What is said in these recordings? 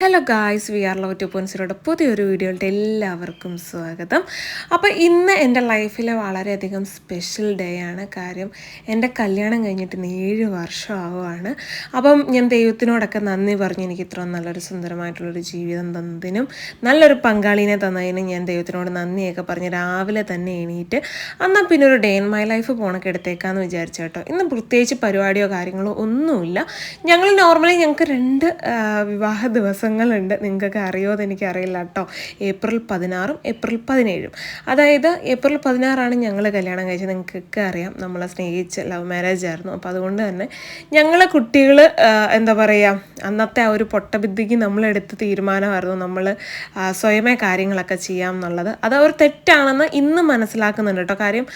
Hello guys we are low to പോയിൻസിലൂടെ പുതിയൊരു വീഡിയോയിലോട്ട് എല്ലാവർക്കും സ്വാഗതം. അപ്പോൾ ഇന്ന് എന്റെ ലൈഫിലെ വളരെയധികം സ്പെഷ്യൽ ഡേ ആണ്. കാര്യം എന്റെ കല്യാണം കഴിഞ്ഞിട്ട് ഇന്ന് ഏഴ് വർഷം ആവുകയാണ് അപ്പം ഞാൻ ദൈവത്തിനോടൊക്കെ നന്ദി പറഞ്ഞ് എനിക്ക് ഇത്രയും നല്ലൊരു സുന്ദരമായിട്ടുള്ളൊരു ജീവിതം തന്നതിനും നല്ലൊരു പങ്കാളിനെ തന്നതിനും ഞാൻ ദൈവത്തിനോട് നന്ദിയൊക്കെ പറഞ്ഞ് രാവിലെ തന്നെ എണീറ്റ് എന്നാൽ പിന്നെ ഒരു ഡേ ഇൻ മൈ ലൈഫ് പോണൊക്കെ എടുത്തേക്കാന്ന് വിചാരിച്ചു കേട്ടോ. ഇന്ന് പ്രത്യേകിച്ച് പരിപാടിയോ കാര്യങ്ങളോ ഒന്നുമില്ല. ഞങ്ങൾ നോർമലി ഞങ്ങൾക്ക് രണ്ട് വിവാഹ വിവാഹ ദിവസങ്ങളുണ്ട്. നിങ്ങൾക്ക് അറിയോ എനിക്ക് എനിക്കറിയില്ല കേട്ടോ. ഏപ്രിൽ പതിനാറും ഏപ്രിൽ പതിനേഴും. അതായത് ഏപ്രിൽ പതിനാറാണ് ഞങ്ങൾ കല്യാണം കഴിച്ചത്. നിങ്ങൾക്ക് അറിയാം. നമ്മളെ സ്നേഹിച്ച് ലവ് മാരേജ് ആയിരുന്നു. അപ്പോൾ അതുകൊണ്ട് തന്നെ ഞങ്ങളെ കുട്ടികൾ എന്താ പറയുക അന്നത്തെ ആ ഒരു പൊട്ടബുദ്ധിക്ക് നമ്മളെടുത്ത തീരുമാനമായിരുന്നു നമ്മൾ സ്വയമേ കാര്യങ്ങളൊക്കെ ചെയ്യാം എന്നുള്ളത്. അത് ഒരു തെറ്റാണെന്ന് ഇന്ന് മനസ്സിലാക്കുന്നുണ്ട് കേട്ടോ. കാര്യം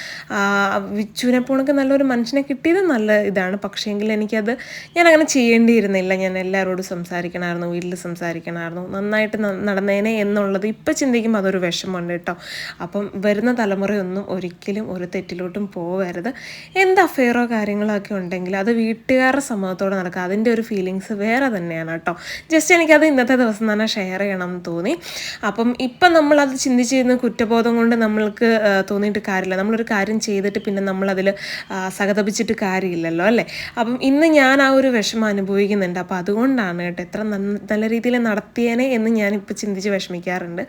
വിച്ചുവിനെ നല്ലൊരു മനുഷ്യനെ കിട്ടിയത് നല്ല ഇതാണ്. പക്ഷേങ്കിൽ എനിക്കത് ഞാൻ അങ്ങനെ ചെയ്യേണ്ടിയിരുന്നില്ല. ഞാൻ എല്ലാവരോടും സംസാരിക്കണമായിരുന്നു. വീട്ടിൽ സംസാരിക്കണമായിരുന്നു. നന്നായിട്ട് നടന്നേനെ എന്നുള്ളത് ഇപ്പം ചിന്തിക്കുമ്പോൾ അതൊരു വിഷമമുണ്ട് കേട്ടോ. അപ്പം വരുന്ന തലമുറയൊന്നും ഒരിക്കലും ഒരു തെറ്റിലോട്ടും പോകരുത് എന്ത് അഫെയറോ കാര്യങ്ങളോ ഒക്കെ ഉണ്ടെങ്കിൽ അത് വീട്ടുകാരുടെ സമ്മതത്തോടെ നടക്കുക. അതിന്റെ ഒരു ഫീലിങ്സ് വേറെ തന്നെയാണ് കേട്ടോ. ജസ്റ്റ് എനിക്കത് ഇന്നത്തെ ദിവസം തന്നെ ഷെയർ ചെയ്യണം എന്ന് തോന്നി. അപ്പം ഇപ്പം നമ്മളത് ചെയ്യുന്ന കുറ്റബോധം കൊണ്ട് നമ്മൾക്ക് തോന്നിയിട്ട് കാര്യമില്ല. നമ്മളൊരു കാര്യം ചെയ്തിട്ട് പിന്നെ നമ്മളതിൽ സഹതപിച്ചിട്ട് കാര്യമില്ലല്ലോ അല്ലേ? അപ്പം ഇന്ന് ഞാൻ ആ ഒരു വിഷമം അനുഭവിക്കുന്നുണ്ട്. അപ്പോൾ അതുകൊണ്ടാണ് കേട്ടോ എത്ര നല്ല രീതിയിൽ നടത്തിയേനെ എന്ന് ഞാനിപ്പോൾ ചിന്തിച്ച് വിഷമിക്കാറുണ്ട്.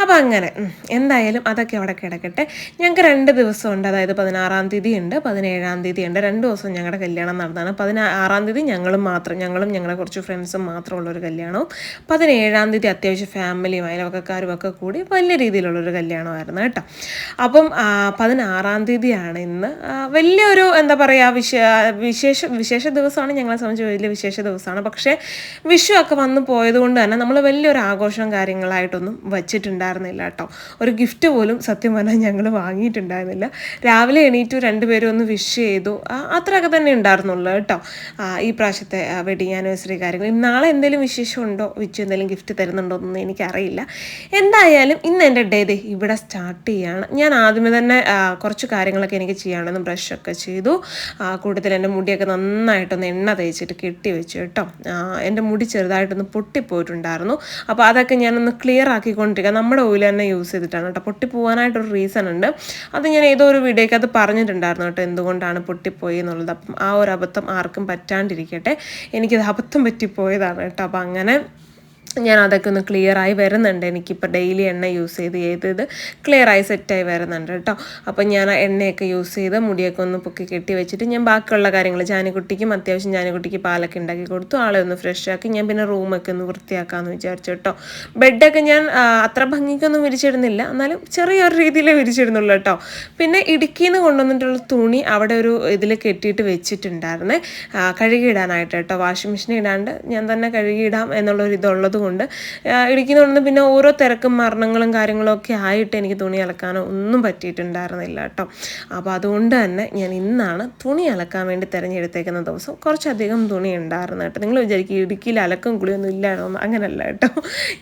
അപ്പോൾ അങ്ങനെ എന്തായാലും അതൊക്കെ അവിടെ കിടക്കട്ടെ. ഞങ്ങൾക്ക് രണ്ട് ദിവസമുണ്ട്. അതായത് പതിനാറാം തീയതി ഉണ്ട് പതിനേഴാം തീയതി ഉണ്ട് രണ്ട് ദിവസം ഞങ്ങളുടെ കല്യാണം നടന്നതാണ്. പതിനാറാം തീയതി ഞങ്ങളും മാത്രം ഞങ്ങളും ഞങ്ങളുടെ കുറച്ച് ഫ്രണ്ട്സും മാത്രമുള്ളൊരു കല്യാണവും. പതിനേഴാം തീയതി അത്യാവശ്യം ഫാമിലിയും അയൽവക്കക്കാരും ഒക്കെ കൂടി വലിയ രീതിയിലുള്ളൊരു കല്യാണമായിരുന്നു കേട്ടോ. അപ്പം പതിനാറാം തീയതിയാണ് ഇന്ന്. വലിയൊരു എന്താ പറയുക വിശ വിശേഷ വിശേഷ ദിവസമാണ് ഞങ്ങളെ സംബന്ധിച്ച് വലിയ വിശേഷ ദിവസമാണ്. പക്ഷേ വിഷു ഒക്കെ വന്നു പോയത് കൊണ്ട് തന്നെ നമ്മൾ വലിയൊരു ആഘോഷം കാര്യങ്ങളായിട്ടൊന്നും വച്ചിട്ടുണ്ടായിരുന്നില്ല കേട്ടോ. ഒരു ഗിഫ്റ്റ് പോലും സത്യം പറഞ്ഞാൽ ഞങ്ങൾ വാങ്ങിയിട്ടുണ്ടായിരുന്നില്ല. രാവിലെ എണീറ്റു രണ്ടുപേരും ഒന്ന് വിഷ് ചെയ്തു. അത്രയൊക്കെ തന്നെ ഉണ്ടായിരുന്നുള്ളൂ കേട്ടോ. ഈ പ്രാവശ്യത്തെ വെഡിങ് ആനിവേഴ്സറി കാര്യങ്ങൾ നാളെ എന്തെങ്കിലും വിശേഷം ഉണ്ടോ വിച്ചു എന്തെങ്കിലും ഗിഫ്റ്റ് തരുന്നുണ്ടോ എന്നൊന്നും എനിക്കറിയില്ല. എന്തായാലും ഇന്ന് എന്റെ ഡേ ഇവിടെ സ്റ്റാർട്ട് ചെയ്യാണ്. ഞാൻ ആദ്യമേ തന്നെ കുറച്ച് കാര്യങ്ങളൊക്കെ എനിക്ക് ചെയ്യാണെന്ന് ബ്രഷൊക്കെ ചെയ്തു. കൂടുതൽ എന്റെ മുടിയൊക്കെ നന്നായിട്ടൊന്ന് എണ്ണ തേച്ചിട്ട് കെട്ടി വെച്ചു കേട്ടോ. എന്റെ മുടി ചെറുതായിട്ടൊന്ന് പൊട്ടിപ്പോയിട്ടുണ്ടായിരുന്നു അപ്പോൾ അതൊക്കെ ഞാനൊന്ന് ക്ലിയർ ആക്കിക്കൊണ്ടിരിക്കുക നമ്മുടെ ഓയിൽ തന്നെ യൂസ് ചെയ്തിട്ടാണ് കേട്ടോ. പൊട്ടിപ്പോവാനായിട്ടൊരു റീസൺ ഉണ്ട്. അത് ഞാൻ ഏതോ ഒരു വീഡിയോയ്ക്ക് അത് പറഞ്ഞിട്ടുണ്ടായിരുന്നു കേട്ടോ. എന്തുകൊണ്ടാണ് പൊട്ടിപ്പോയി എന്നുള്ളത്. അപ്പം ആ ഒരു അബദ്ധം ആർക്കും പറ്റാണ്ടിരിക്കട്ടെ. എനിക്കത് അബദ്ധം പറ്റിപ്പോയതാണ് കേട്ടോ. അപ്പം അങ്ങനെ ഞാൻ അതൊക്കെ ഒന്ന് ക്ലിയർ ആയി വരുന്നുണ്ട്. എനിക്കിപ്പോൾ ഡെയിലി എണ്ണ യൂസ് ചെയ്ത് ചെയ്ത് ഇത് ക്ലിയർ ആയി സെറ്റായി വരുന്നുണ്ട് കേട്ടോ. അപ്പം ഞാൻ ആ എണ്ണയൊക്കെ യൂസ് ചെയ്ത് മുടിയൊക്കെ ഒന്ന് പൊക്കി കെട്ടി വെച്ചിട്ട് ഞാൻ ബാക്കിയുള്ള കാര്യങ്ങൾ ജാനിക്കുട്ടിക്കും അത്യാവശ്യം ജാനിക്കുട്ടിക്ക് പാലൊക്കെ ഉണ്ടാക്കി കൊടുത്തു. ആളെ ഒന്ന് ഫ്രഷ് ആക്കി ഞാൻ പിന്നെ റൂമൊക്കെ ഒന്ന് വൃത്തിയാക്കാമെന്ന് വിചാരിച്ചു കേട്ടോ. ബെഡൊക്കെ ഞാൻ അത്ര ഭംഗിക്കൊന്നും വിരിച്ചിടുന്നില്ല. എന്നാലും ചെറിയൊരു രീതിയിലേ വിരിച്ചിടുന്നുള്ളൂ കേട്ടോ. പിന്നെ ഇടുക്കിയിൽ നിന്ന് കൊണ്ടുവന്നിട്ടുള്ള തുണി അവിടെ ഒരു ഇതിൽ കെട്ടിയിട്ട് വെച്ചിട്ടുണ്ടായിരുന്നേ. കഴുകിയിടാനായിട്ട് കേട്ടോ. വാഷിംഗ് മെഷീൻ ഇടാണ്ട് ഞാൻ തന്നെ കഴുകിയിടാം എന്നുള്ളൊരു ഇതുള്ളത് കൊണ്ട് കൊണ്ടുവന്ന് പിന്നെ ഓരോ തിരക്കും മരണങ്ങളും കാര്യങ്ങളും ഒക്കെ ആയിട്ട് എനിക്ക് തുണി അലക്കാനോ ഒന്നും പറ്റിയിട്ടുണ്ടായിരുന്നില്ല കേട്ടോ. അപ്പോൾ അതുകൊണ്ട് തന്നെ ഞാൻ ഇന്നാണ് തുണി അലക്കാൻ വേണ്ടി തിരഞ്ഞെടുത്തേക്കുന്ന ദിവസം കുറച്ചധികം തുണി ഉണ്ടായിരുന്നു കേട്ടോ. നിങ്ങൾ വിചാരിക്കും ഇടുക്കിയിൽ അലക്കും കുളിയൊന്നും ഇല്ലായിരുന്നു അങ്ങനെയല്ല കേട്ടോ.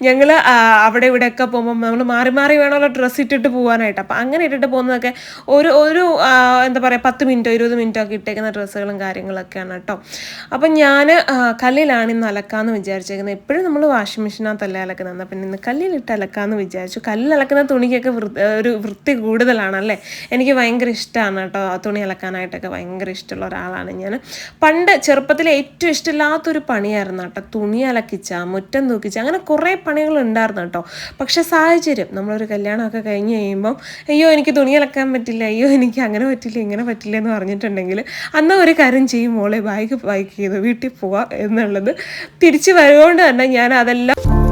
ഞങ്ങൾ അവിടെ ഇവിടെയൊക്കെ പോകുമ്പോൾ നമ്മൾ മാറി മാറി വേണമല്ലോ ഡ്രസ്സ് ഇട്ടിട്ട് പോകാനായിട്ട്. അപ്പോൾ അങ്ങനെ ഇട്ടിട്ട് പോകുന്നതൊക്കെ ഒരു ഒരു എന്താ പറയുക പത്ത് മിനിറ്റോ ഇരുപത് മിനിറ്റോ ഒക്കെ ഇട്ടേക്കുന്ന ഡ്രസ്സുകളും കാര്യങ്ങളൊക്കെയാണ് കേട്ടോ. അപ്പം ഞാൻ കല്ലിലാണ് ഇന്ന് അലക്കാമെന്ന് വിചാരിച്ചേക്കുന്നത്. എപ്പോഴും നമ്മൾ വാഷിംഗ് മെഷീനകത്തല്ലേ അലക്കുന്നത്? എന്നാൽ പിന്നെ ഇന്ന് കല്ലിലിട്ട് അലക്കാമെന്ന് വിചാരിച്ചു. കല്ലിൽ അലക്കുന്ന തുണിക്കൊക്കെ ഒരു വൃത്തി കൂടുതലാണല്ലേ? എനിക്ക് ഭയങ്കര ഇഷ്ടമാണ് കേട്ടോ. തുണി അലക്കാനായിട്ടൊക്കെ ഭയങ്കര ഇഷ്ടമുള്ള ഒരാളാണ് ഞാൻ പണ്ട് ചെറുപ്പത്തിൽ ഏറ്റവും ഇഷ്ടമില്ലാത്തൊരു പണിയായിരുന്നു കേട്ടോ. തുണി അലക്കിച്ച മുറ്റം തൂക്കിച്ച അങ്ങനെ കുറേ പണികൾ ഉണ്ടായിരുന്നു കേട്ടോ. പക്ഷെ സാഹചര്യം നമ്മളൊരു കല്യാണമൊക്കെ കഴിഞ്ഞ് കഴിയുമ്പം അയ്യോ എനിക്ക് തുണി അലക്കാൻ പറ്റില്ല. അയ്യോ എനിക്ക് അങ്ങനെ പറ്റില്ല ഇങ്ങനെ പറ്റില്ല എന്ന് പറഞ്ഞിട്ടുണ്ടെങ്കിൽ അന്ന് ഒരു കാര്യം ചെയ്യും മോളെ ബൈക്ക് ബൈക്ക് ചെയ്തു വീട്ടിൽ പോവാം എന്നുള്ളത് തിരിച്ച് വരുകൊണ്ട് തന്നെ ഞാൻ അതെല്ലാം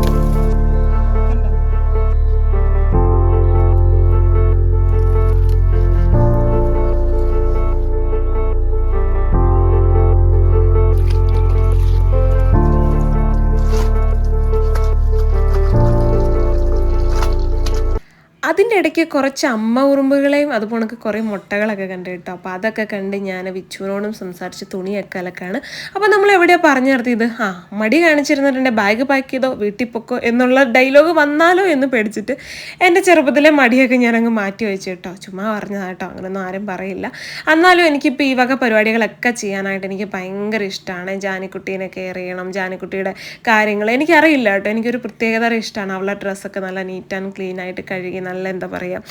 അതിന്റെ ഇടയ്ക്ക് കുറച്ച് അമ്മ ഉറുമ്പുകളെയും അതുപോലെ എനിക്ക് കുറേ മുട്ടകളൊക്കെ കണ്ടു കേട്ടോ. അപ്പോൾ അതൊക്കെ കണ്ട് ഞാൻ വിച്ചുവിനോടും സംസാരിച്ച് തുണിയൊക്കെ അലക്കാണ് അപ്പോൾ നമ്മൾ എവിടെയാണ് പറഞ്ഞു നിർത്തിയത് ആ മടി കാണിച്ചിരുന്നിട്ടുണ്ട് ബാഗ് പാക്ക് ചെയ്തോ വീട്ടിൽ പൊക്കോ എന്നുള്ള ഡയലോഗ് വന്നാലോ എന്ന് പേടിച്ചിട്ട് എന്റെ ചെറുപ്പത്തിലെ മടിയൊക്കെ ഞാനങ്ങ് മാറ്റി വെച്ചു കേട്ടോ. ചുമ്മാ പറഞ്ഞതാ കേട്ടോ. അങ്ങനെയൊന്നും ആരും പറയില്ല. എന്നാലും എനിക്കിപ്പോൾ ഈ വക പരിപാടികളൊക്കെ ചെയ്യാനായിട്ട് എനിക്ക് ഭയങ്കര ഇഷ്ടമാണ് ജാനിക്കുട്ടീനെ കെയർ ചെയ്യണം ജാനിക്കുട്ടിയുടെ കാര്യങ്ങൾ. എനിക്കറിയില്ല കേട്ടോ. എനിക്കൊരു പ്രത്യേകത ഇഷ്ടമാണ് അവളുടെ ഡ്രസ്സൊക്കെ നല്ല നീറ്റ് ആൻഡ് ക്ലീൻ ആയിട്ട് കഴുകി നല്ല എന്താ പറയുക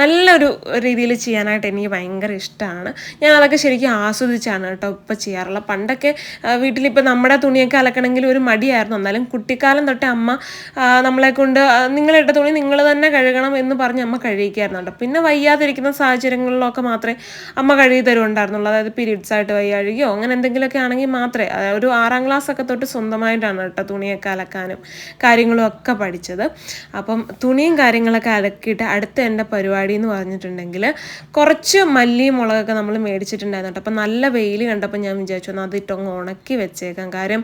നല്ലൊരു രീതിയിൽ ചെയ്യാനായിട്ട് എനിക്ക് ഭയങ്കര ഇഷ്ടമാണ് ഞാൻ അതൊക്കെ ശരിക്കും ആസ്വദിച്ചാണ് കേട്ടോ ഇപ്പോൾ ചെയ്യാറുള്ളത്. പണ്ടൊക്കെ വീട്ടിലിപ്പോൾ നമ്മുടെ തുണിയൊക്കെ അലക്കണമെങ്കിൽ ഒരു മടിയായിരുന്നു. എന്നാലും കുട്ടിക്കാലം തൊട്ടേ അമ്മ നമ്മളെ കൊണ്ട് നിങ്ങളിട്ട തുണി നിങ്ങൾ തന്നെ കഴുകണം എന്ന് പറഞ്ഞ് അമ്മ കഴുകിക്കായിരുന്നു കേട്ടോ. പിന്നെ വയ്യാതിരിക്കുന്ന സാഹചര്യങ്ങളിലൊക്കെ മാത്രമേ അമ്മ കഴുകി തരുമുണ്ടായിരുന്നുള്ളൂ അതായത് പീരീഡ്സ് ആയിട്ട് വയ്യാഴുകയോ അങ്ങനെ എന്തെങ്കിലുമൊക്കെ ആണെങ്കിൽ മാത്രമേ ഒരു ആറാം ക്ലാസ് ഒക്കെ തൊട്ട് സ്വന്തമായിട്ടാണ് കേട്ടോ തുണിയൊക്കെ അലക്കാനും കാര്യങ്ങളും ഒക്കെ പഠിച്ചത്. അപ്പം തുണിയും കാര്യങ്ങളൊക്കെ അലക്കിയിട്ട് അടുത്ത എന്റെ പരിപാടി എന്ന് പറഞ്ഞിട്ടുണ്ടെങ്കിൽ കുറച്ച് മല്ലിയും മുളകൊക്കെ നമ്മൾ മേടിച്ചിട്ടുണ്ടായിരുന്നു അപ്പം നല്ല വെയിൽ കണ്ടപ്പോൾ ഞാൻ വിചാരിച്ചു എന്നാൽ അതിട്ടൊന്ന് ഉണക്കി വെച്ചേക്കാം. കാര്യം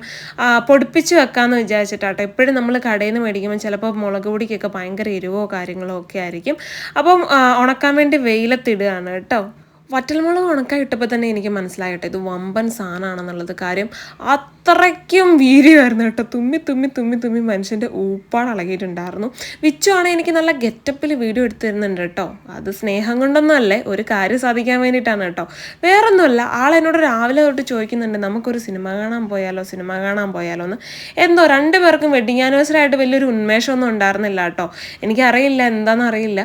പൊടിപ്പിച്ച് വെക്കാമെന്ന് വിചാരിച്ചിട്ടാട്ടോ എപ്പോഴും നമ്മൾ കടയിൽ നിന്ന് മേടിക്കുമ്പോൾ ചിലപ്പോൾ മുളക് പൊടിക്കൊക്കെ ഭയങ്കര എരിവോ കാര്യങ്ങളോ ഒക്കെ ആയിരിക്കും. അപ്പം ഉണക്കാൻ വേണ്ടി വെയിലത്തിടുകയാണ് കേട്ടോ. വറ്റൽമുളക് ഉണക്കാൻ ഇട്ടപ്പോൾ തന്നെ എനിക്ക് മനസ്സിലായിട്ടെ ഇത് വമ്പൻ സാധനമാണെന്നുള്ളത് കാര്യം അത്രയ്ക്കും വീര്യമായിരുന്നു കേട്ടോ. തുമ്മി തുമ്മി തുമ്മി തുമ്മി മനുഷ്യന്റെ ഊപ്പാട് ഇളകിയിട്ടുണ്ടായിരുന്നു വിച്ചു ആണെങ്കിൽ എനിക്ക് നല്ല ഗെറ്റപ്പിൽ വീഡിയോ എടുത്തിരുന്നുണ്ട് കേട്ടോ. അത് സ്നേഹം കൊണ്ടൊന്നും അല്ലേ ഒരു കാര്യം സാധിക്കാൻ വേണ്ടിയിട്ടാണ് കേട്ടോ. വേറൊന്നുമല്ല ആൾ രാവിലെ തൊട്ട് ചോദിക്കുന്നുണ്ട് നമുക്കൊരു സിനിമ കാണാൻ പോയാലോ സിനിമ കാണാൻ പോയാലോ എന്ന്. എന്തോ രണ്ടു പേർക്കും വെഡിങ് ആനിവേഴ്സറി ആയിട്ട് വലിയൊരു ഉന്മേഷമൊന്നും ഉണ്ടായിരുന്നില്ല കേട്ടോ. എനിക്കറിയില്ല എന്താണെന്ന് അറിയില്ല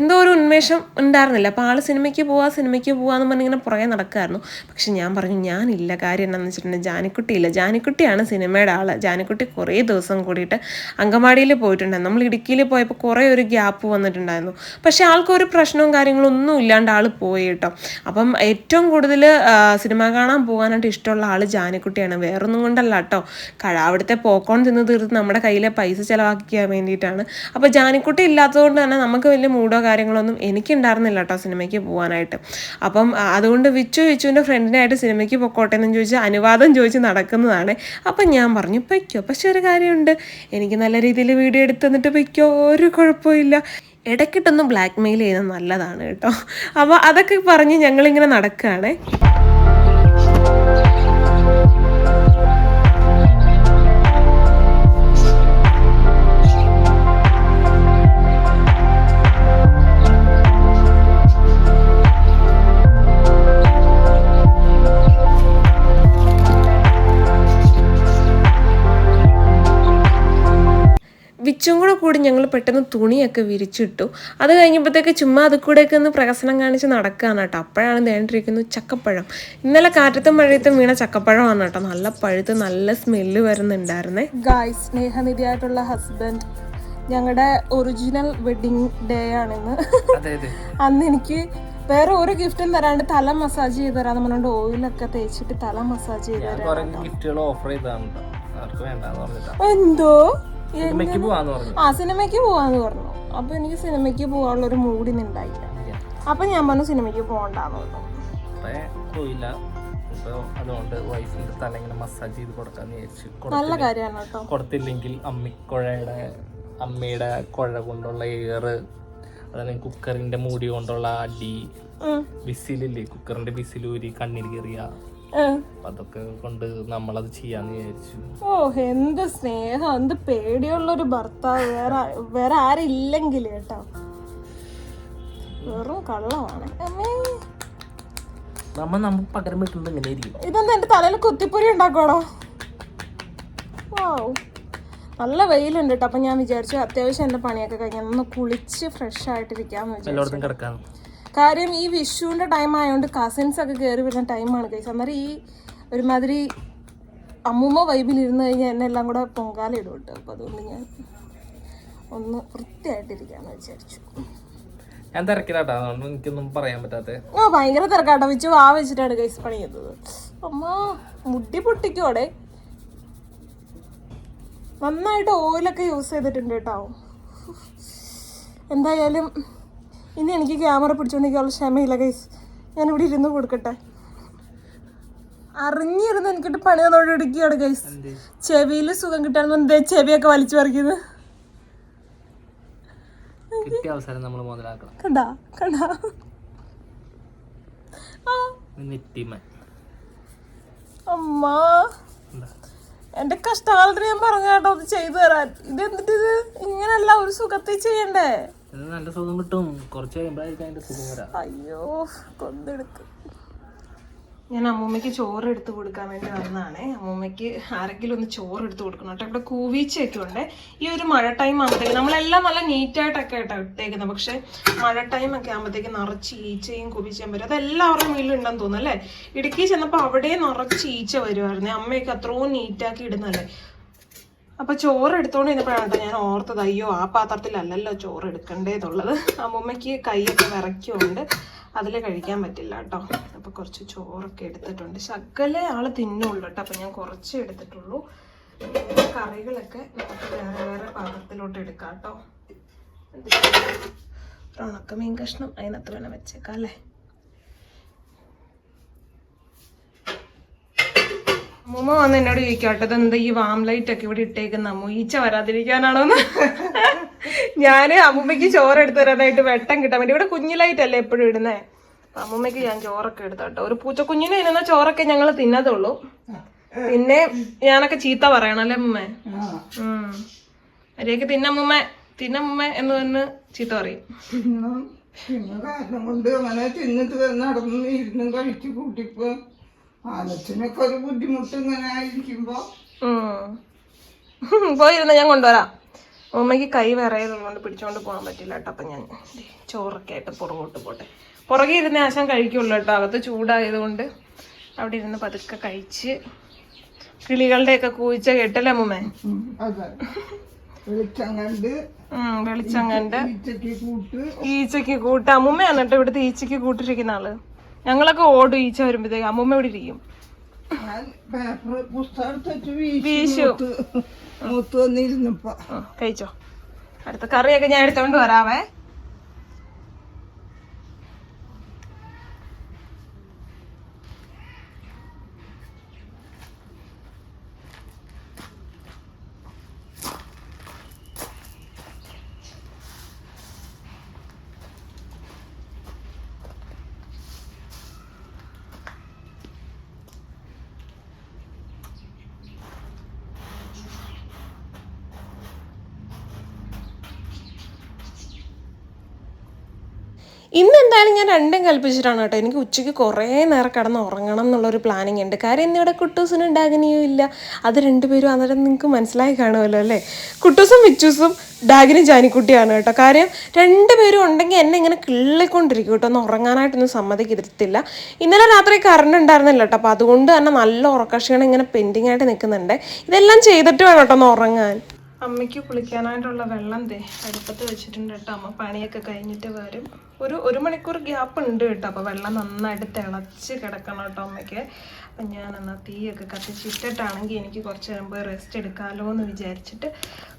എന്തോ ഒരു ഉന്മേഷം ഉണ്ടായിരുന്നില്ല. അപ്പോൾ ആൾ സിനിമയ്ക്ക് പോവാ സിനിമയ്ക്ക് പോവാന്ന് പറഞ്ഞിങ്ങനെ പുറകെ നടക്കായിരുന്നു. പക്ഷെ ഞാൻ പറഞ്ഞു ഞാനില്ല. കാര്യം എന്താണെന്ന് വെച്ചിട്ടുണ്ടെങ്കിൽ ജാനിക്കുട്ടിയില്ല. ജാനിക്കുട്ടിയാണ് സിനിമയുടെ ആൾ ജാനിക്കുട്ടി കുറേ ദിവസം കൂടിയിട്ട് അങ്കമാടിയിൽ പോയിട്ടുണ്ടായിരുന്നു. നമ്മൾ ഇടുക്കിയിൽ പോയപ്പോൾ കുറേ ഒരു ഗ്യാപ്പ് വന്നിട്ടുണ്ടായിരുന്നു. പക്ഷേ ആൾക്കൊരു പ്രശ്നവും കാര്യങ്ങളും ഒന്നും ഇല്ലാണ്ട് ആൾ പോയി കേട്ടോ. അപ്പം ഏറ്റവും കൂടുതൽ സിനിമ കാണാൻ പോകാനായിട്ട് ഇഷ്ടമുള്ള ആൾ ജാനിക്കുട്ടിയാണ്. വേറൊന്നും കൊണ്ടല്ല കേട്ടോ. അവിടുത്തെ പോക്കോൺ തിന്ന് തീർത്ത് നമ്മുടെ കയ്യിലെ പൈസ ചിലവാക്കിക്കാൻ വേണ്ടിയിട്ടാണ്. അപ്പോൾ ജാനിക്കുട്ടി ഇല്ലാത്തതുകൊണ്ട് തന്നെ നമുക്ക് വലിയ മൂഡോ കാര്യങ്ങളൊന്നും എനിക്കുണ്ടായിരുന്നില്ല കേട്ടോ സിനിമയ്ക്ക് പോകാനായിട്ട് അപ്പം അതുകൊണ്ട് വിച്ചു വിച്ചുവിന്റെ ഫ്രണ്ടിനായിട്ട് സിനിമയ്ക്ക് പൊക്കോട്ടെ എന്ന് ചോദിച്ച് അനുവാദം ചോദിച്ച് നടക്കുന്നതാണ്. അപ്പം ഞാൻ പറഞ്ഞു പൊയ്ക്കോ പക്ഷേ ഒരു കാര്യമുണ്ട്. എനിക്ക് നല്ല രീതിയിൽ വീഡിയോ എടുത്ത് തന്നിട്ട് പൊയ്ക്കോ ഒരു കുഴപ്പമില്ല. ഇടയ്ക്കിട്ടൊന്ന് ബ്ലാക്ക് മെയിൽ ചെയ്യുന്നത് നല്ലതാണ് കേട്ടോ. അപ്പോൾ അതൊക്കെ പറഞ്ഞ് ഞങ്ങളിങ്ങനെ നടക്കുകയാണേ. കൂടെ കൂടി ഞങ്ങൾ പെട്ടെന്ന് തുണിയൊക്കെ വിരിച്ചിട്ടു. അത് കഴിഞ്ഞപ്പോഴത്തേക്ക് ചുമ്മാ അത് കൂടെയൊക്കെ ഒന്ന് പ്രകസനം കാണിച്ച് നടക്കുകയാണ് കേട്ടോ. അപ്പോഴാണ് തേണ്ടിരിക്കുന്നത് ചക്കപ്പഴം. ഇന്നലെ കാറ്റത്തും മഴയത്തും വീണ ചക്കപ്പഴമാണ് കേട്ടോ. നല്ല പഴുത്ത് നല്ല സ്മെല്ല് വരുന്നുണ്ടായിരുന്നേ. സ്നേഹനിധി സ്നേഹനിധിയായിട്ടുള്ള ഹസ്ബൻഡ് ഞങ്ങളുടെ ഒറിജിനൽ വെഡിങ് ഡേ ആണെന്ന്. അന്ന് എനിക്ക് വേറെ ഒരു ഗിഫ്റ്റും തരാണ്ട് തല മസാജ് ചെയ്ത് തരാന്ന് പറഞ്ഞുകൊണ്ട് ഓയിലൊക്കെ തേച്ചിട്ട് തല മസാജ് ചെയ്ത് തരാം ഗിഫ്റ്റുകൾ ഓഫർ ചെയ്താണ് ട്ടോ. അവർക്ക് വേണ്ടാന്ന് പറഞ്ഞിട്ടാ. എന്തോ? സിനിമയ്ക്ക് പോവാന്ന് പറഞ്ഞു. ആ സിനിമയ്ക്ക് പോവാന്ന് പറഞ്ഞു. അപ്പൊ എനിക്ക് സിനിമയ്ക്ക് പോകാനുള്ള ഒരു മൂഡിന് ഉണ്ടായില്ല അപ്പൊ ഞാൻ പറഞ്ഞു സിനിമയ്ക്ക് പോകണ്ടാന്ന് പറഞ്ഞു. പോയില്ല. അതുകൊണ്ട് വൈഫിന്റെ തല ഇങ്ങനെ മസാജ് ചെയ്ത് കൊടുക്കാന്ന് വിചാരിച്ചു നല്ല കാര്യമാണ് കേട്ടോ. കൊടുത്തില്ലെങ്കിൽ അമ്മിക്കുഴയുടെ അമ്മയുടെ കുഴ കൊണ്ടുള്ള ഏറ് അതായത് കുക്കറിന്റെ മൂടി കൊണ്ടുള്ള അടി. വിസിലില്ലേ? കുക്കറിന്റെ വിസിലൂരി കണ്ണിൽ കയറിയ അതൊക്കെ കൊണ്ട് നമ്മളത് ചെയ്യാന്ന് വിചാരിച്ചു. ഓ എന്ത് സ്നേഹം എന്ത് പേടിയുള്ള ഒരു ഭർത്താവ്. വേറെ വേറെ ആരില്ലെങ്കിൽ കേട്ടോ. വെറും കള്ളമാണ്. അമ്മേ. നമ്മ നമുക്ക് പകരം വെക്കുന്നത് ഇങ്ങനെ ഇരിക്കും ഇതെന്താ എന്റെ തലയിൽ കുത്തിപ്പൊരി ഉണ്ടാക്കണോ വാവ് നല്ല വെയിലുണ്ട് കേട്ടോ. അപ്പൊ ഞാൻ വിചാരിച്ചു അത്യാവശ്യം എന്റെ പണിയൊക്കെ കഴിഞ്ഞാൽ ഒന്ന് കുളിച്ച് ഫ്രഷ് ആയിട്ടിരിക്കാന്ന് വിചാരിച്ചു. എല്ലായിടത്തും കിടക്കാൻ കാര്യം ഈ വിഷുവിന്റെ ടൈം ആയതുകൊണ്ട് കസിൻസ് ഒക്കെ കയറി വരുന്ന ടൈമാണ് കഴിച്ചത് അന്നേരം ഈ ഒരുമാതിരി അമ്മൂമ്മ വൈബിൽ ഇരുന്ന് കഴിഞ്ഞാൽ എന്നെ എല്ലാം കൂടെ പൊങ്കാല ഇടും കേട്ടോ. അപ്പോൾ അതുകൊണ്ട് ഞാൻ ഒന്ന് വൃത്തിയായിട്ടിരിക്കാന്ന് വിചാരിച്ചു. ഞാൻ തിരക്കിലാട്ടാ. അതുകൊണ്ട് എനിക്കൊന്നും പറയാൻ പറ്റാത്ത. ആ ഭയങ്കര തിരക്കാട്ടോ. വെച്ച് വാ വെച്ചിട്ടാണ് കൈസ് പണി ചെയ്തത് അമ്മ മുടി പൊട്ടിക്കോടെ നന്നായിട്ട് ഓയിലൊക്കെ യൂസ് ചെയ്തിട്ടുണ്ട് കേട്ടോ. എന്തായാലും ഇനി എനിക്ക് ക്യാമറ പിടിച്ചോണ്ടിരിക്കാനുള്ള ക്ഷമയില്ല ഞാൻ ഇവിടെ ഇരുന്ന് കൊടുക്കട്ടെ. അറിഞ്ഞിരുന്ന് എനിക്കിട്ട് പണി തന്നോട് ഇടിക്കുകയാണ് ഗൈസ് ചെവിയിൽ സുഖം കിട്ടാന്ന് എന്താ ചെവിയൊക്കെ വലിച്ചു പറിക്കുന്നത് അവസരം നമ്മൾ മുതലാക്കണം. കണ്ടാ കണ്ടാ. ആ. അമ്മ. എന്താ? എന്റെ കഷ്ടകാലത്തിന് ഞാൻ പറഞ്ഞു കേട്ടോ അത് ചെയ്തു തരാൻ. ഇത് എന്നിട്ട് ഇത് ഇങ്ങനല്ല ഒരു സുഖത്തിൽ ചെയ്യണ്ടേ? ഇത് നല്ല സുഖം കിട്ടും. കുറച്ച് കഴിയുമ്പോഴായിരിക്കും അതിന്റെ സുഖം വരാം. അയ്യോ കൊന്നെടുക്ക്. ഞാൻ അമ്മൂമ്മയ്ക്ക് ചോറ് എടുത്ത് കൊടുക്കാൻ വേണ്ടി വന്നതാണേ. അമ്മൂമ്മയ്ക്ക് ആരെങ്കിലും ഒന്ന് ചോറ് എടുത്ത് കൊടുക്കണം കേട്ടോ. ഇവിടെ കൂവീച്ചയൊക്കെ ഉണ്ട്. ഈ ഒരു മഴ ടൈം ആകുമ്പോഴത്തേക്ക് നമ്മളെല്ലാം നല്ല നീറ്റായിട്ടൊക്കെ ആയിട്ടാ ഇട്ടേക്കുന്നത് പക്ഷെ മഴ ടൈം ഒക്കെ ആകുമ്പോഴത്തേക്ക് നിറച്ച് ഈച്ചയും കുവിച്ചയും വരും. അവരുടെ എല്ലാവരുടെയും വീട്ടിലുണ്ടെന്ന് തോന്നുന്നു അല്ലേ? ഇടുക്കി ചെന്നപ്പോൾ അവിടെ നിറച്ച് ഈച്ച വരുമായിരുന്നേ അമ്മയൊക്കെ അത്രയും നീറ്റാക്കി ഇടുന്നല്ലേ അപ്പൊ ചോറ് എടുത്തോണ്ട് ഇന്നപ്പോഴാണ് ഞാൻ ഓർത്തത് അയ്യോ ആ പാത്രത്തിലല്ലല്ലോ ചോറ് എടുക്കണ്ടേന്നുള്ളത് അമ്മൂമ്മയ്ക്ക് കൈയൊക്കെ വിറയ്ക്കുമുണ്ട് അതിൽ കഴിക്കാൻ പറ്റില്ല കേട്ടോ. അപ്പൊ കുറച്ച് ചോറൊക്കെ എടുത്തിട്ടുണ്ട്. ശകലെ ആൾ തിന്നുള്ളൂ കേട്ടോ. അപ്പൊ ഞാൻ കുറച്ച് എടുത്തിട്ടുള്ളൂ. കറികളൊക്കെ വേറെ വേറെ പാത്രത്തിലോട്ട് എടുക്കാം കേട്ടോ. ഉണക്കമീൻ കഷ്ണം. അതിനകത്ത് വേണം വെച്ചേക്കാം അല്ലേ? അമ്മൂമ്മ വന്ന് എന്നോട് ചോദിക്കാട്ടത് എന്താ ഈ വാം ലൈറ്റ് ഒക്കെ ഇവിടെ ഇട്ടേക്കുന്ന? അമ്മു ഈച്ച വരാതിരിക്കാനാണോന്ന്? ഞാൻ അമ്മൂമ്മയ്ക്ക് ചോറ് എടുത്തു തരാനായിട്ട് വെട്ടം കിട്ടാൻ വേണ്ടി. ഇവിടെ കുഞ്ഞു ലൈറ്റ് അല്ലേ എപ്പോഴും ഇടുന്നേ? അപ്പൊ അമ്മൂമ്മയ്ക്ക് ഞാൻ ചോറൊക്കെ എടുത്തോട്ടോ. ഒരു പൂച്ച പൂച്ചക്കുഞ്ഞിന് തിന്നുന്ന ചോറൊക്കെ ഞങ്ങൾ തിന്നതുള്ളൂ. പിന്നെ ഞാനൊക്കെ ചീത്ത പറയണല്ലേ അമ്മൂമ്മ? ഉം. അരിയൊക്കെ തിന്നമ്മൂമ്മ തിന്നമ്മൂമ്മ എന്ന് പറഞ്ഞ് ചീത്ത പറയും. കാരണം കൊണ്ട് അങ്ങനെ തിന്നിട്ട് നടന്നു ഇരുന്നും കഴിച്ചു കൂട്ടിപ്പോ. ആലത്തിനൊക്കെ ഒരു ബുദ്ധിമുട്ട് ഇങ്ങനെ ആയിരിക്കുമ്പോ. പോയിരുന്ന? ഞാൻ കൊണ്ടുവരാം. ഉമ്മയ്ക്ക് കൈ വിറയതുള്ളതുകൊണ്ട് പിടിച്ചോണ്ട് പോകാൻ പറ്റില്ല കേട്ടോ. അപ്പം ഞാൻ ചോറൊക്കെ ആയിട്ട് പുറകോട്ട് പോട്ടെ. പുറകെ ഇരുന്ന് ആശാൻ കഴിക്കുള്ളൂ കേട്ടോ. അകത്ത് ചൂടായതുകൊണ്ട് അവിടെ ഇരുന്ന് പതുക്കെ കഴിച്ച് കിളികളുടെയൊക്കെ കൂച്ച കേട്ടല്ലേ അമ്മൂമ്മേ? വെളിച്ചം കണ്ട് ഈച്ചക്ക് ഈച്ചയ്ക്ക് കൂട്ട്. അമ്മൂമ്മയാണ് കേട്ടോ ഇവിടുത്തെ ഈച്ചയ്ക്ക് കൂട്ടിരിക്കുന്ന ആൾ. ഞങ്ങളൊക്കെ ഓടും ഈച്ച വരുമ്പോഴത്തേക്ക് അമ്മൂമ്മ ഇവിടെ ഇരിക്കും. കഴിച്ചോ. അടുത്ത കറിയൊക്കെ ഞാൻ എടുത്തോണ്ട് വരാവേ. ഇന്ന് എന്തായാലും ഞാൻ രണ്ടും കൽപ്പിച്ചിട്ടാണ് കേട്ടോ. എനിക്ക് ഉച്ചയ്ക്ക് കുറേ നേരം കിടന്ന് ഉറങ്ങണം എന്നുള്ളൊരു പ്ലാനിങ് ഉണ്ട്. കാര്യം ഇന്നിവിടെ കുട്ടൂസിന് ഡാഗിനിയും ഇല്ല. അത് രണ്ടുപേരും അന്നേരം നിങ്ങൾക്ക് മനസ്സിലായി കാണുമല്ലോ അല്ലേ? കുട്ടൂസും വിച്ചൂസും ഡാഗിനും ജാനിക്കുട്ടിയാണ് കേട്ടോ. കാര്യം രണ്ടുപേരും ഉണ്ടെങ്കിൽ എന്നെ ഇങ്ങനെ കിള്ളിക്കൊണ്ടിരിക്കും കേട്ടോ. ഒന്ന് ഉറങ്ങാനായിട്ടൊന്നും സമ്മതിക്കത്തില്ല. ഇന്നലെ രാത്രി കറണ്ട് ഉണ്ടായിരുന്നില്ല കേട്ടോ. അപ്പോൾ അതുകൊണ്ട് തന്നെ നല്ല ഉറക്കക്ഷീണം ഇങ്ങനെ പെൻഡിങ് ആയിട്ട് നിൽക്കുന്നുണ്ട്. ഇതെല്ലാം ചെയ്തിട്ട് വേണം കേട്ടോ ഒന്ന് ഉറങ്ങാൻ. അമ്മയ്ക്ക് കുളിക്കാനായിട്ടുള്ള വെള്ളം തേ അടുപ്പത്ത് വെച്ചിട്ടുണ്ട് കേട്ടോ. അമ്മ പണിയൊക്കെ കഴിഞ്ഞിട്ട് വരും. ഒരു ഒരു മണിക്കൂർ ഗ്യാപ്പ് ഉണ്ട് കേട്ടോ. അപ്പോൾ വെള്ളം നന്നായിട്ട് തിളച്ച് കിടക്കണം കേട്ടോ അമ്മയ്ക്ക്. അപ്പം ഞാൻ എന്നാൽ തീയൊക്കെ കത്തിച്ചിട്ടിട്ടാണെങ്കിൽ എനിക്ക് കുറച്ച് നേരം റെസ്റ്റ് എടുക്കാമല്ലോ എന്ന് വിചാരിച്ചിട്ട്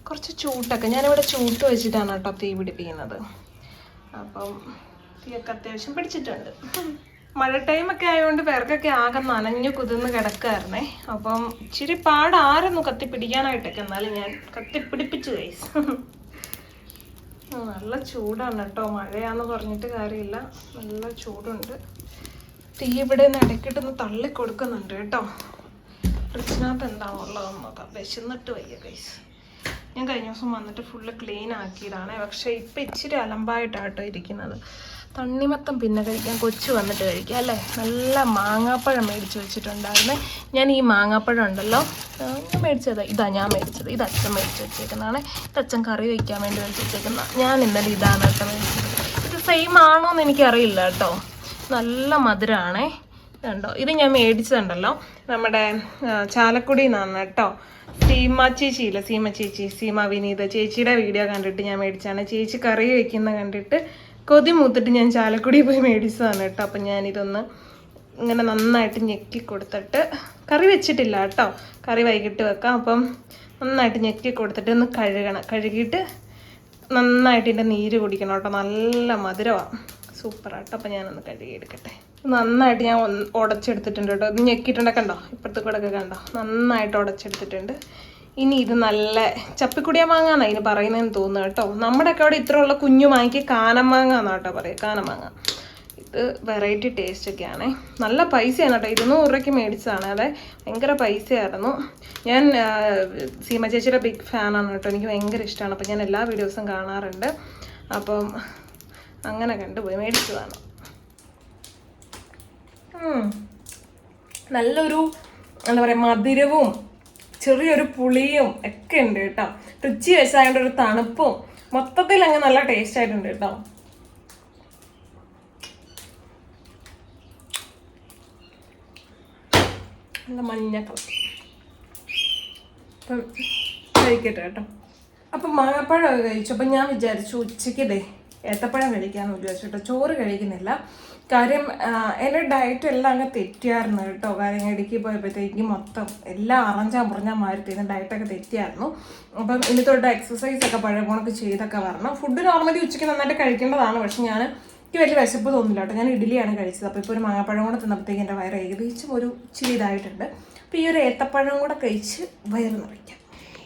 കുറച്ച് ചൂട്ടൊക്കെ ഞാനിവിടെ ചൂട്ട് വെച്ചിട്ടാണ് കേട്ടോ തീ പിടിപ്പിക്കുന്നത്. അപ്പം തീയൊക്കെ അത്യാവശ്യം പിടിച്ചിട്ടുണ്ട്. മഴ ടൈമൊക്കെ ആയതുകൊണ്ട് പേർക്കൊക്കെ ആകെ നനഞ്ഞു കുതിർന്ന് കിടക്കായിരുന്നേ. അപ്പം ഇച്ചിരി പാടായിരുന്നു കത്തിപ്പിടിക്കാനായിട്ടൊക്കെ. എന്നാലും ഞാൻ കത്തിപ്പിടിപ്പിച്ചു കൈസ് നല്ല ചൂടാണ് കേട്ടോ. മഴയാന്ന് പറഞ്ഞിട്ട് കാര്യമില്ല. നല്ല ചൂടുണ്ട്. തീ ഇവിടെ നിന്ന് ഇടയ്ക്കിട്ടൊന്ന് തള്ളി കൊടുക്കുന്നുണ്ട് കേട്ടോ. ഫ്രിഡ്ജിനകത്ത് എന്താണുള്ളതെന്ന് നോക്കാം. വിശന്നിട്ട് വയ്യ കൈസ് ഞാൻ കഴിഞ്ഞ ദിവസം വന്നിട്ട് ഫുള്ള് ക്ലീൻ ആക്കിയതാണ്. പക്ഷേ ഇപ്പം ഇച്ചിരി അലമ്പായിട്ടാട്ടോ ഇരിക്കുന്നത്. തണ്ണിമത്തം പിന്നെ കഴിക്കാൻ കൊച്ചു വന്നിട്ട് കഴിക്കുക അല്ലേ? നല്ല മാങ്ങാപ്പഴം മേടിച്ച് വെച്ചിട്ടുണ്ടായിരുന്നേ. ഞാൻ ഈ മാങ്ങാപ്പഴം ഉണ്ടല്ലോ ഞാൻ മേടിച്ചത്. ഇതാ ഞാൻ മേടിച്ചത്. ഇത് അച്ഛൻ മേടിച്ച് വെച്ചേക്കുന്നതാണ്. ഇത് അച്ഛൻ കറി വയ്ക്കാൻ വേണ്ടി മേടിച്ച് വെച്ചേക്കുന്ന ഞാൻ ഇന്നലെ ഇതാണ് കേട്ടോ മേടിച്ചത്. ഇത് സെയിം ആണോ എന്ന് എനിക്കറിയില്ല കേട്ടോ. നല്ല മധുരമാണേ ഇതുണ്ടോ ഇത് ഞാൻ മേടിച്ചതുണ്ടല്ലോ. നമ്മുടെ ചാലക്കുടി നിന്നാണ് കേട്ടോ. സീമ ചേച്ചിയില്ല സീമ ചേച്ചി സീമ വിനീത ചേച്ചിയുടെ വീഡിയോ കണ്ടിട്ട് ഞാൻ മേടിച്ചാണ് ചേച്ചി കറി വയ്ക്കുന്ന കണ്ടിട്ട് കൊതി മൂത്തിട്ട് ഞാൻ ചാലക്കുടി പോയി മേടിച്ചതാണ് കേട്ടോ. അപ്പം ഞാനിതൊന്ന് ഇങ്ങനെ നന്നായിട്ട് ഞെക്കി കൊടുത്തിട്ട് കറി വെച്ചിട്ടില്ല കേട്ടോ. കറി വൈകിട്ട് വെക്കാം. അപ്പം നന്നായിട്ട് ഞെക്കി കൊടുത്തിട്ട് ഒന്ന് കഴുകണം. കഴുകിയിട്ട് നന്നായിട്ട് ഇതിന്റെ നീര് കുടിക്കണം കേട്ടോ. നല്ല മധുരമാണ് സൂപ്പറാട്ടോ അപ്പം ഞാനൊന്ന് കഴുകി എടുക്കട്ടെ നന്നായിട്ട് ഞാൻ ഉടച്ചെടുത്തിട്ടുണ്ട് കേട്ടോ. ഇത് ഞെക്കിയിട്ടുണ്ടൊക്കെ കണ്ടോ? ഇപ്പുറത്തെ കൂടെ ഒക്കെ കണ്ടോ? നന്നായിട്ട് ഉടച്ചെടുത്തിട്ടുണ്ട്. ഇനി ഇത് നല്ല ചപ്പിക്കുടിയ മാങ്ങ എന്നാണ് ഇതിന് പറയുന്നതെന്ന് തോന്നുന്നു കേട്ടോ. നമ്മുടെയൊക്കെ അവിടെ ഇത്രയുള്ള കുഞ്ഞു മാങ്ങയ്ക്ക് കാനമാങ്ങ എന്നാ കേട്ടോ പറയുക. കാനമാങ്ങ ഇത് വെറൈറ്റി ടേസ്റ്റ് ഒക്കെയാണ്. നല്ല പൈസയാണ് കേട്ടോ. ഇരുന്നൂറ് രൂപയ്ക്ക് മേടിച്ചതാണ്. അതെ ഭയങ്കര പൈസയായിരുന്നു. ഞാൻ സീമ ചേച്ചിയുടെ ബിഗ് ഫാനാണ് കേട്ടോ. എനിക്ക് ഭയങ്കര ഇഷ്ടമാണ്. അപ്പം ഞാൻ എല്ലാ വീഡിയോസും കാണാറുണ്ട്. അപ്പം അങ്ങനെ കണ്ടുപോയി. മേടിച്ചതാണ്. നല്ലൊരു എന്താ പറയുക മധുരവും ചെറിയൊരു പുളിയും ഒക്കെ ഉണ്ട് കേട്ടോ. രുചി വെച്ചായതുകൊണ്ട് ഒരു തണുപ്പും മൊത്തത്തിൽ അങ്ങ് നല്ല ടേസ്റ്റ് ആയിട്ടുണ്ട് കേട്ടോ. നല്ല മഞ്ഞ കഴിക്കട്ടെ കേട്ടോ. അപ്പം മാങ്ങാപ്പഴമൊക്കെ കഴിച്ചു. അപ്പം ഞാൻ വിചാരിച്ചു ഉച്ചയ്ക്ക് ഏത്തപ്പഴം കഴിക്കാമെന്ന് വിചാരിച്ചു കേട്ടോ. ചോറ് കഴിക്കുന്നില്ല. കാര്യം എന്റെ ഡയറ്റ് എല്ലാം അങ്ങ് തെറ്റിയായിരുന്നു കേട്ടോ. കാര്യം ഇടുക്കി പോയപ്പോഴത്തേക്ക് മൊത്തം എല്ലാം അറഞ്ഞാൽ മുറിഞ്ഞാൽ മാറ്റി ഡയറ്റൊക്കെ തെറ്റിയായിരുന്നു. അപ്പം ഇനി തൊട്ട് എക്സസൈസ് ഒക്കെ പഴയ പോണൊക്കെ ചെയ്തൊക്കെ വരണം. ഫുഡ് നോർമലി ഉച്ചയ്ക്ക് നന്നായിട്ട് കഴിക്കേണ്ടതാണ്. പക്ഷെ ഞാൻ എനിക്ക് വലിയ വിശപ്പ് തോന്നില്ല കേട്ടോ. ഞാൻ ഇഡ്ഡലിയാണ് കഴിച്ചത്. അപ്പോൾ ഇപ്പോൾ ഒരു മാങ്ങാപ്പഴം കൂടെ തിന്നപ്പോഴത്തേക്ക് എന്റെ വയറ് ഏകദേശം ഒരു ഇച്ചിരി ഇതായിട്ടുണ്ട്. അപ്പോൾ ഈ ഒരു ഏത്തപ്പഴം കൂടെ കഴിച്ച് വയറ് നിറയ്ക്കാം.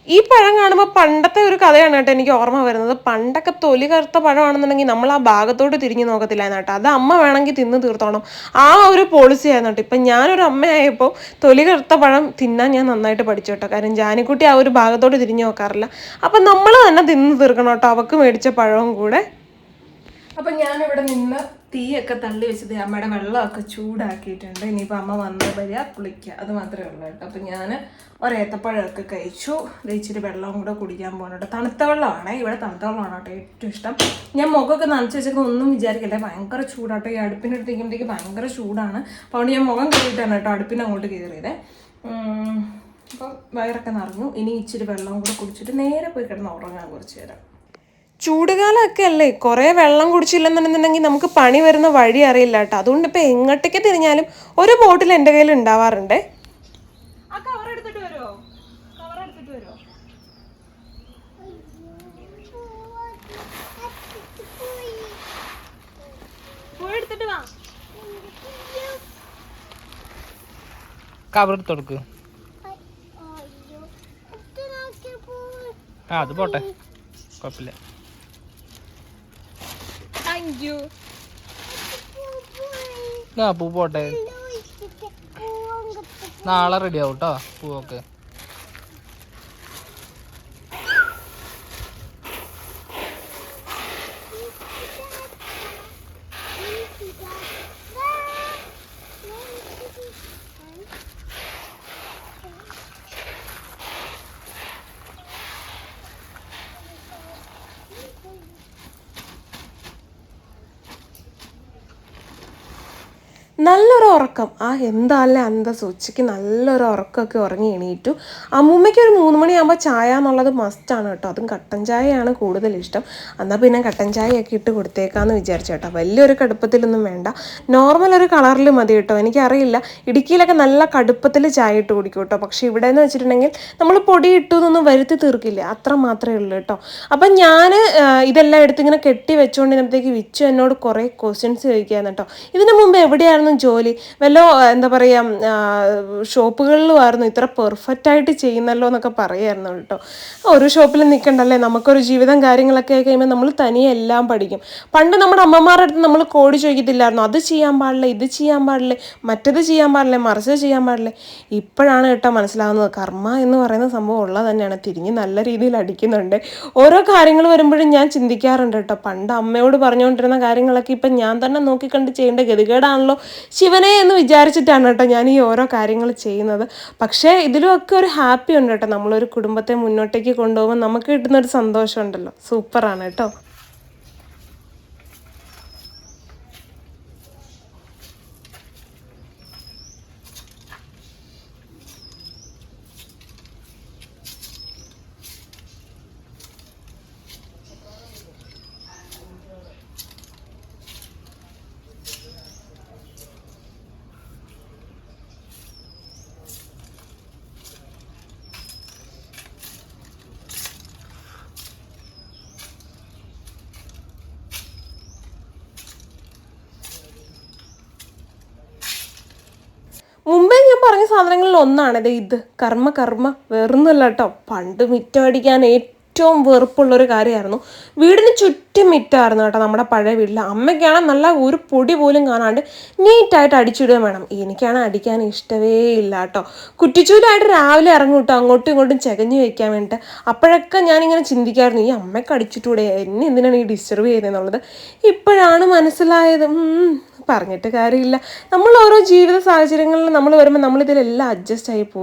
ഈ പഴം കാണുമ്പോൾ പണ്ടത്തെ ഒരു കഥയാണ് കേട്ടോ എനിക്ക് ഓർമ്മ വരുന്നത്. പണ്ടൊക്കെ തൊലി കറുത്ത പഴമാണെന്നുണ്ടെങ്കിൽ നമ്മൾ ആ ഭാഗത്തോട്ട് തിരിഞ്ഞു നോക്കത്തില്ലായിരുന്നു കേട്ടോ. അത് അമ്മ വേണമെങ്കിൽ തിന്ന് തീർത്തോണം. ആ ഒരു പോളിസി ആയിരുന്നു കേട്ടോ. ഇപ്പം ഞാനൊരു അമ്മയായപ്പോൾ തൊലി കറുത്ത പഴം തിന്നാൻ ഞാൻ നന്നായിട്ട് പഠിച്ചു കേട്ടോ. കാരണം ജാനിക്കുട്ടി ആ ഒരു ഭാഗത്തോട്ട് തിരിഞ്ഞു നോക്കാറില്ല. അപ്പം നമ്മൾ തന്നെ തിന്ന് തീർക്കണം കേട്ടോ. അവക്ക് മേടിച്ച പഴവും കൂടെ. അപ്പം ഞാനിവിടെ നിന്ന് തീയൊക്കെ തള്ളി വെച്ചത് അമ്മയുടെ വെള്ളമൊക്കെ ചൂടാക്കിയിട്ടുണ്ട്. ഇനിയിപ്പോൾ അമ്മ വന്ന് വരിക കുളിക്കുക അത് മാത്രമേ ഉള്ളൂ കേട്ടോ. അപ്പം ഞാൻ ഒരേത്തപ്പഴമൊക്കെ കഴിച്ചു. ഇച്ചിരി വെള്ളവും കൂടെ കുടിക്കാൻ പോകുന്നുണ്ട് തണുത്ത വെള്ളമാണ്. ഇവിടെ തണുത്ത വെള്ളമാണ് കേട്ടോ ഏറ്റവും ഇഷ്ടം. ഞാൻ മുഖമൊക്കെ നനച്ച് വെച്ചപ്പോൾ ഒന്നും വിചാരിക്കില്ല? ഭയങ്കര ചൂടാട്ടോ. ഈ അടുപ്പിന്റെ അടുത്തേക്കുമ്പോഴത്തേക്ക് ഭയങ്കര ചൂടാണ്. അപ്പോൾ അതുകൊണ്ട് ഞാൻ മുഖം കയറിയിട്ടാണ് കേട്ടോ അടുപ്പിന് അങ്ങോട്ട് കയറിയത്. അപ്പം വയറൊക്കെ നിറഞ്ഞു. ഇനി ഇച്ചിരി വെള്ളം കൂടെ കുടിച്ചിട്ട് നേരെ പോയി കിടന്ന് ഉറങ്ങാൻ കുറച്ച് നേരം. ചൂടുകാലമൊക്കെ അല്ലേ? കുറേ വെള്ളം കുടിച്ചില്ലെന്നുണ്ടെന്നുണ്ടെങ്കിൽ നമുക്ക് പണി വരുന്ന വഴി അറിയില്ല കേട്ടോ. അതുകൊണ്ട് ഇപ്പൊ എങ്ങോട്ടേക്ക് തിരിഞ്ഞാലും ഒരു ബോട്ടിൽ എന്റെ കയ്യിൽ ഉണ്ടാവാറുണ്ട്. ആ കവർ എടുത്തിട്ട് വരുമോ കവർ എടുത്തിട്ട് വരുമോ പോയി എടുത്തിട്ട് വാ. കവർ എടുത്ത് കൊടുക്ക്. ആ അത് പോട്ടെ. കുഴപ്പമില്ല. താങ്ക് യു ആ പൂ പോട്ടെ. നാളെ റെഡി ആവും കേട്ടോ പൂവൊക്കെ നല്ലൊരു ഉറക്കം. ആ എന്താല്ലേ അന്തസ്? ഉച്ചയ്ക്ക് നല്ലൊരു ഉറക്കമൊക്കെ ഉറങ്ങി എണീറ്റു. അമ്മൂമ്മയ്ക്ക് ഒരു മൂന്ന് മണിയാകുമ്പോൾ ചായ എന്നുള്ളത് മസ്റ്റാണ് കേട്ടോ. അതും കട്ടൻ ചായയാണ് കൂടുതൽ ഇഷ്ടം. എന്നാൽ പിന്നെ കട്ടൻ ചായയൊക്കെ ഇട്ട് കൊടുത്തേക്കാന്ന് വിചാരിച്ചു കേട്ടോ. വലിയൊരു കടുപ്പത്തിലൊന്നും വേണ്ട. നോർമൽ ഒരു കളറിൽ മതി കേട്ടോ. എനിക്കറിയില്ല. ഇടുക്കിയിലൊക്കെ നല്ല കടുപ്പത്തിൽ ചായ ഇട്ട് കുടിക്കും കേട്ടോ. പക്ഷേ ഇവിടെ എന്ന് വെച്ചിട്ടുണ്ടെങ്കിൽ നമ്മൾ പൊടി ഇട്ടു എന്നൊന്നും വരുത്തി തീർക്കില്ല. അത്ര മാത്രമേ ഉള്ളൂ കേട്ടോ. അപ്പം ഞാൻ ഇതെല്ലാം എടുത്ത് ഇങ്ങനെ കെട്ടി വെച്ചുകൊണ്ടിരുന്നപ്പോഴത്തേക്ക് വിച്ചു എന്നോട് കുറേ ക്വസ്റ്റ്യൻസ് ചോദിക്കുകയാണ് കേട്ടോ. ഇതിനു മുമ്പ് എവിടെയായിരുന്നു ജോലി? വല്ലോ ആ, എന്താ പറയുക ഷോപ്പുകളിലുമായിരുന്നു ഇത്ര പെർഫെക്റ്റ് ആയിട്ട് ചെയ്യുന്നല്ലോ എന്നൊക്കെ പറയായിരുന്നു കേട്ടോ. ഒരു ഷോപ്പിൽ നിൽക്കണ്ടല്ലേ? നമുക്കൊരു ജീവിതം കാര്യങ്ങളൊക്കെ കഴിയുമ്പോൾ നമ്മൾ തനിയെ എല്ലാം പഠിക്കും. പണ്ട് നമ്മുടെ അമ്മമാരുടെ അടുത്ത് നമ്മൾ കോടി ചോദിക്കത്തില്ലായിരുന്നു. അത് ചെയ്യാൻ പാടില്ല? ഇത് ചെയ്യാൻ പാടില്ല? മറ്റത് ചെയ്യാൻ പാടില്ല? മറിച്ചത് ചെയ്യാൻ പാടില്ല? ഇപ്പോഴാണ് കേട്ടോ മനസ്സിലാകുന്നത് കർമ്മ എന്ന് പറയുന്ന സംഭവം ഉള്ളത് തന്നെയാണ്. തിരിഞ്ഞ് നല്ല രീതിയിൽ അടിക്കുന്നുണ്ട്. ഓരോ കാര്യങ്ങൾ വരുമ്പോഴും ഞാൻ ചിന്തിക്കാറുണ്ട് കേട്ടോ. പണ്ട് അമ്മയോട് പറഞ്ഞുകൊണ്ടിരുന്ന കാര്യങ്ങളൊക്കെ ഇപ്പം ഞാൻ തന്നെ നോക്കിക്കണ്ട് ചെയ്യേണ്ട ഗതികേടാണല്ലോ ശിവനെ എന്ന് വിചാരിച്ചിട്ടാണ് കേട്ടോ ഞാൻ ഈ ഓരോ കാര്യങ്ങൾ ചെയ്യുന്നത്. പക്ഷേ ഇതിലുമൊക്കെ ഒരു ഹാപ്പി ഉണ്ട് കേട്ടോ. നമ്മളൊരു കുടുംബത്തെ മുന്നോട്ടേക്ക് കൊണ്ടുപോകുമ്പോൾ നമുക്ക് കിട്ടുന്ന ഒരു സന്തോഷം ഉണ്ടല്ലോ സൂപ്പറാണ് കേട്ടോ. സാധനങ്ങളിൽ ഒന്നാണ്. ഇത് ഇത്. കർമ്മ കർമ്മ. വേറൊന്നുമല്ല കേട്ടോ. പണ്ട് മിറ്റം അടിക്കാൻ ഏറ്റവും വെറുപ്പുള്ളൊരു കാര്യമായിരുന്നു. വീടിന് ചുറ്റും മിറ്റമായിരുന്നു കേട്ടോ നമ്മുടെ പഴയ വീട്ടിൽ അമ്മയ്ക്കാണ് നല്ല ഒരു പൊടി പോലും കാണാണ്ട് നീറ്റായിട്ട് അടിച്ചിടുകയും വേണം. എനിക്കാണ് അടിക്കാൻ ഇഷ്ടമേ ഇല്ല കേട്ടോ. കുറ്റിച്ചൂരായിട്ട് രാവിലെ ഇറങ്ങും കേട്ടോ. അങ്ങോട്ടും ഇങ്ങോട്ടും ചകഞ്ഞു വയ്ക്കാൻ വേണ്ടിയിട്ട് അപ്പോഴൊക്കെ ഞാനിങ്ങനെ ചിന്തിക്കായിരുന്നു ഈ അമ്മയ്ക്ക് അടിച്ചിട്ടൂടെ? എന്നെ എന്തിനാണ് ഈ ഡിസ്റ്റർബ് ചെയ്യുന്നതെന്നുള്ളത് ഇപ്പോഴാണ് മനസ്സിലായത്. പറഞ്ഞിട്ട് കാര്യമില്ല. നമ്മൾ ഓരോ ജീവിത സാഹചര്യങ്ങളിൽ നമ്മൾ വരുമ്പോൾ നമ്മൾ ഇതിലെല്ലാം അഡ്ജസ്റ്റ് ആയി പോകും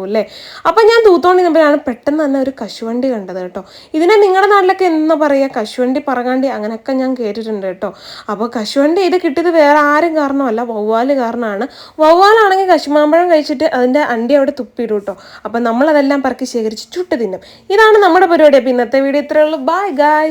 അപ്പം ഞാൻ തൂത്തോണ്ടി നിന്നപ്പോഴാണ് പെട്ടെന്ന് തന്നെ ഒരു കശുവണ്ടി കണ്ടത് കേട്ടോ. ഇതിനെ നിങ്ങളുടെ നാട്ടിലൊക്കെ എന്താ പറയുക കശുവണ്ടി പറകാണ്ടി അങ്ങനെയൊക്കെ ഞാൻ കേട്ടിട്ടുണ്ട് കേട്ടോ. അപ്പോൾ കശുവണ്ടി ഇത് കിട്ടിയത് വേറെ ആരും കാരണമല്ല വവ്വാൽ കാരണമാണ്. വവ്വാലാണെങ്കിൽ കശുമാമ്പഴം കഴിച്ചിട്ട് അതിന്റെ അണ്ടി അവിടെ തുപ്പിയിടും കേട്ടോ. അപ്പം നമ്മളതെല്ലാം പറക്കി ശേഖരിച്ച് ചുട്ട് തിന്നും. ഇതാണ് നമ്മുടെ പരിപാടി. അപ്പോൾ ഇന്നത്തെ വീഡിയോ ഇത്രയേ ഉള്ളൂ. ബൈ ഗായ്